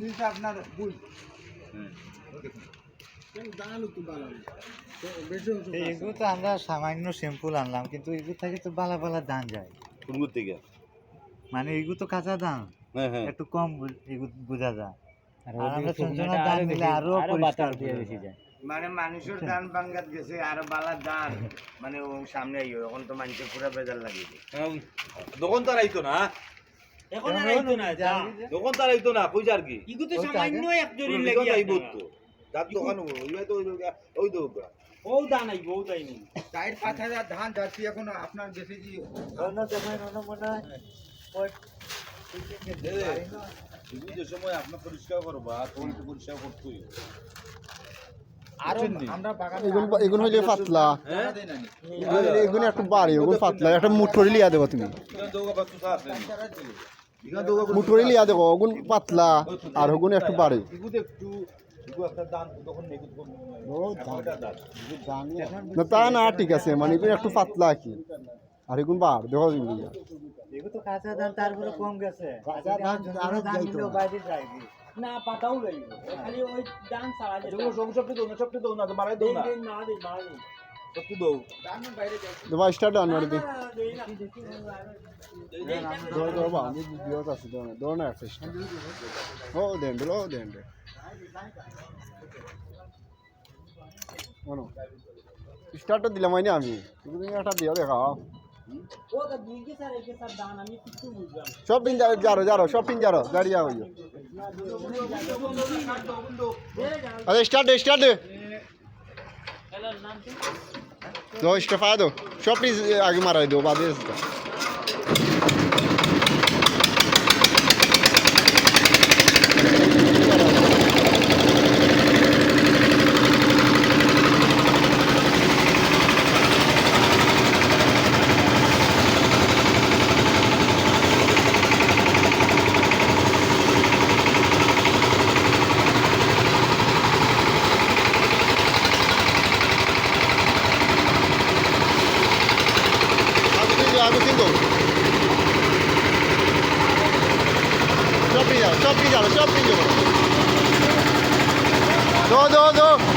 নিচে আপনার বুঝ এগুলো তো আমরা সামান্য সিম্পল আনলাম কিন্তু এগুলো থেকে তো বালা বালা দাম যায়। থেকে? মানে এগুলো তো কাঁচা দাম হ্যাঁ হ্যাঁ। একটু কম এগুলো বোঝা যায়। আর আর আমরা সঞ্জনা দান দিলে আরও আরও পরিষ্কার দিয়ে বেশি যায়। যায়। মানে মানুষের দান বাঙ্গাত গেছে আর বালা দান। মানে সামনে আইও এখন তো মানুষের পুরা বেজার লাগে দোকান তার আইতো না। এখন আর আইতো না, যা। দোকান তার আইতো না কি? ইগু তো সামান্য এক লাগি আইবো তো। দোকান ওই তো ওই- ওই তো ও দান আইব ও তাই নেই। চার পাঁচ হাজার ধান যাচ্ছি এখন আপনার বেশি কি অন্য অন্য মনে হয়। ওই- তুমি যে সময় আপনার পরিষ্কার করবা তখন একটু পরিষ্কার করতেই হইলে পাতলা। হ্যাঁ? একটু বাড়ি এগুন পাতলা। একটা মুঠরি লিয়া দেবো তুমি। মুঠরি লিয়া দেবো ওগুন পাতলা আর ওগুন একটু বাড়ি। না তা না ঠিক আছে মানে একটু পাতলা কি। আর এগুন বার দেখো লিয়া। তো কাঁচা দাম তারপরে কম গেছে কাঁচা দাম আরও যাইতো না। বাইরে যায় না পাতাও লাগবে খালি ওই দান ছাড়া যেটা যেগুলো সব সবটি দৌ না সবটি দৌ না তো মারাই দৌ দেই না। দেবা স্টার্ট আন মারি দেই। ধর ধর বা আমি বিয়ত আছে ধর না ধর না একটা ও দেন ও দেন দে বলো দিলাম আইনি আমি। তুমি একটা দিও দেখাও পিন যারো যারো পিন যারো যাও আরে স্টার্ট স্টার্ট দে হ্যালো নাম কি দো স্টাফা দো সব ચાલો ચોપડી જવો દો દો દો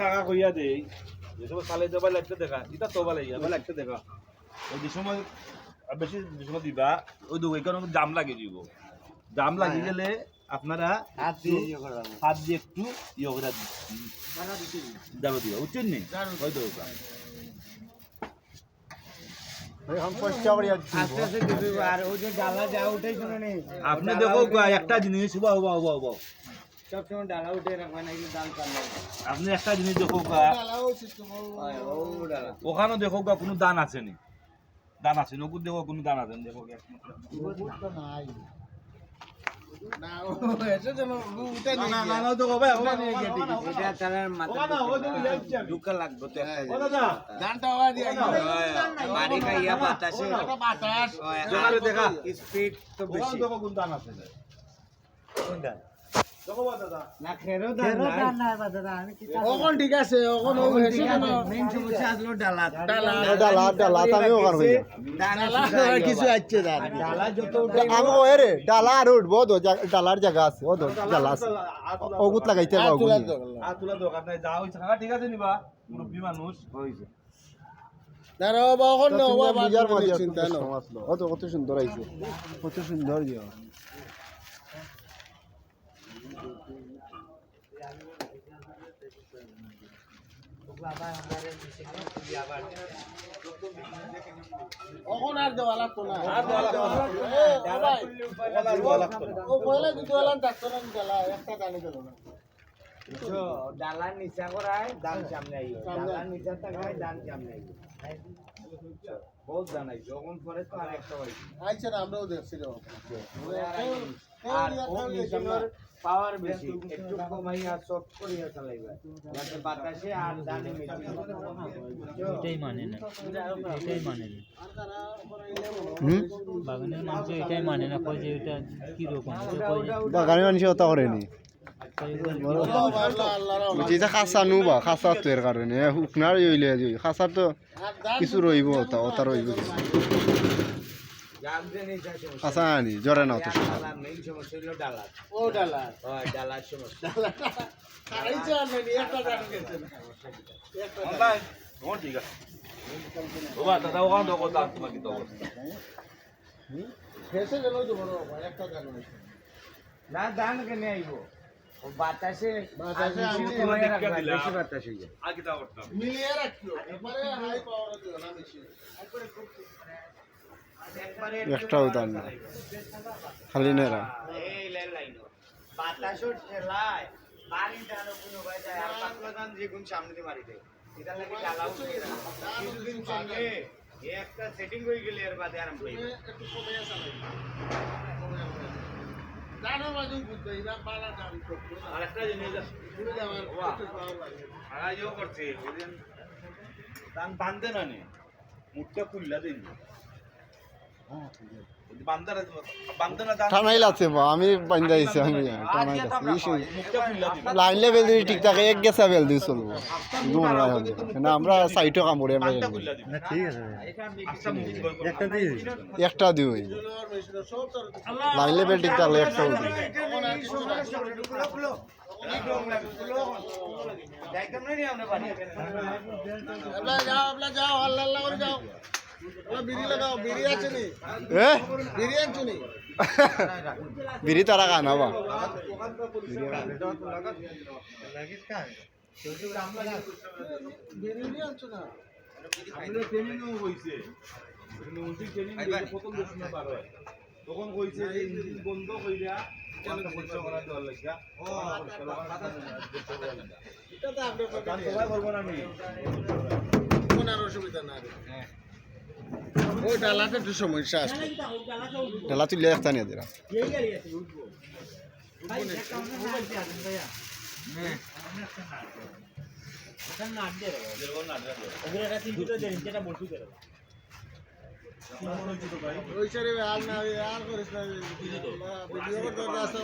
কাকা কইয়া দেই। যে সময় সালে যাবা লাগতে দেখা এটা তো ভালো ইয়াবা লাগতে দেখা। ওই যে সময় বেশি যে সময় দিবা ওই দুই কারণে জাম লাগে দিব। জাম লাগি গেলে আপনারা হাত দিয়ে ইয়ে। হাত দিয়ে একটু ইয়ে করে দিবা। বুঝছেন নি? ওই তো এখন পয়সা বাড়ি আর আস্তে আস্তে দিবি আর ওই যে ডালা যা উঠে শুনে নি আপনি দেখো একটা জিনিস বাও বাও বাও সবসময় ডালা উঠে রাখবে না কিন্তু দাম আপনি একটা জিনিস দেখো গা, ওখানে দেখো গা কোনো দান আছে নি? দান আছে নকুর দেখো কোনো দান আছে দেখো গা, একমাত্র। না, না, না, না, দেখো এই। স্পিড তো বেশি। কোন দান আছে। ঠিক আছে ডালা। আর উঠবো ডালার জায়গা আছে ও ডালা আছে। লাগাইতে ঠিক আছে নিবা মানুষ। হইছে। বিজার মাঝে চিন্তা না ও তো কত সুন্দর আইছে কত সুন্দর ইয়ে আর দেওয়া লাগতো না। আর দেওয়া লাগতো না। বুঝছ? ডালার নিচা করায় দাম সামনে আইও ডালার নিচা থাকায় দাম সামনে আইও বুঝছ? বহুত দাম যখন পরে তো আর একটা হইছে আর ও মিশনের পাওয়ার বেশি একটু কমাইয়া সব করিয়া চালাইবা। যাতে বাতাসে আর দানে মেশি এটাই মানে না। এটাই মানে না। হুম? বাগানের মানুষ এটাই মানে না কয় যে এটা কি রকম এটা কয় যে বাগানে মানুষ ওটা করেনি। যেটা খাসা নু বা খাসা তো এর কারণে শুকনার ইলে খাসা তো কিছু রইব ওটা ওটা রইব আনি জরে না অত ঠিক আছে বাবা দাদা ওখানে দান তোমার তো অবস্থা গেল তো বড় একটা জানো না দান কেনে আইব? বাতাসে বেশি হয়ে যায় আর কি মিলিয়ে রাখিও এবারে হাই পাওয়ার দিও না বেশি। একটাও দাম না খালি নেরা এই লাইন লাইন বাতাসও ঠেলায় বাড়ি দানো কোনো ভাই যায় আর পাতলা দান যে কোন সামনে দিয়ে মারি দেয়। এটা লাগে ডালা কিছুদিন চললে একটা সেটিং হয়ে গেলে এর বাদে আরাম পাইবে একটু কমে চালাই দান বান্ধে না নে মুখটা খুললা দিন হ্যাঁ টানাইল আছে বা আমি বান্ধাইছি আমি টানাইল আছে এই সেই মুখটা লাইন লেভেল যদি ঠিক থাকে এক গেছা বেল দিয়ে চলবো। না আমরা সাইটও কাম আমরা ঠিক আছে। আচ্ছা একটা দিয়ে দিও আর মেশিন লাইন লেভেল ঠিক থাকলে এবলা যাও যাও আল্লাহ আল্লাহ করে যাও। বিড়ি লাগাও বিড়ি আছে নি? এ? বিড়ি আনছো নি? বিড়ি তারা খানা বা লাগিস কার? বিড়ি আনছো না আমাদের ট্রেনিংও হইছে কিন্তু উনতি ট্রেনিং দিলে প্রথম দেশ না। পার হয় তখন কইছে যে ইঞ্জিন বন্ধ কইরা কোন আর অসুবিধা না রে ওই ডালাতে একটু সমস্যা আছে। ঢেলা তুলে একটা নিয়ে দিরা ওই সারে আর না আর করিস না। ভিডিও করতে আসো